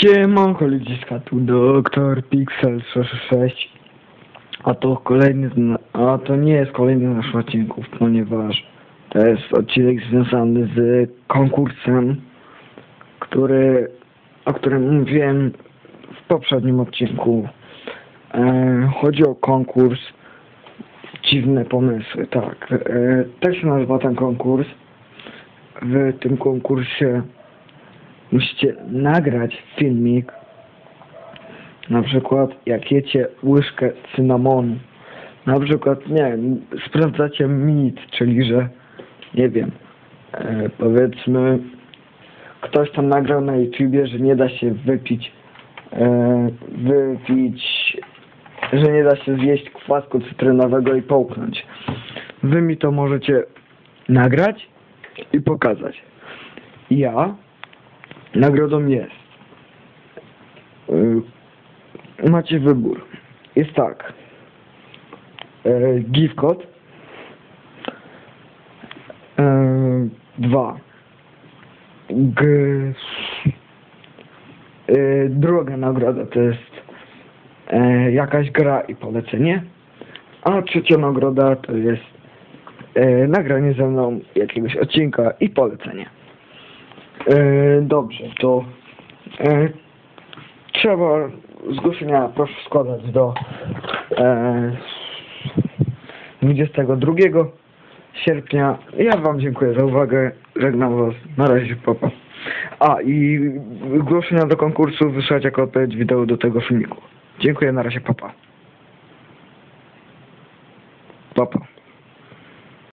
Siemanko ludziska, tu doktor Pixel 666 A to kolejny, a to nie jest kolejny z naszych odcinków, ponieważ to jest odcinek związany z konkursem, który, o którym mówiłem w poprzednim odcinku. E, chodzi o konkurs Dziwne pomysły, tak. E, tak się nazywa ten konkurs. W tym konkursie musicie nagrać filmik, na przykład jak jecie łyżkę cynamonu. Na przykład, nie wiem, sprawdzacie mit, czyli że, nie wiem, e, powiedzmy, ktoś tam nagrał na YouTubie, że nie da się wypić, e, wypić, że nie da się zjeść kwasku cytrynowego i połknąć. Wy mi to możecie nagrać i pokazać. Ja nagrodą jest. Yy, macie wybór. Jest tak. Yy, gift code. Yy, dwa. G... Druga nagroda to jest jakaś gra i polecenie. A trzecia nagroda to jest nagranie ze mną jakiegoś odcinka i polecenie. E, dobrze, to e, trzeba zgłoszenia proszę składać do e, 22 sierpnia. Ja Wam dziękuję za uwagę. Żegnam Was. Na razie, papa. A i zgłoszenia do konkursu wysłać jako odpowiedź wideo do tego filmiku. Dziękuję, na razie, papa. Papa.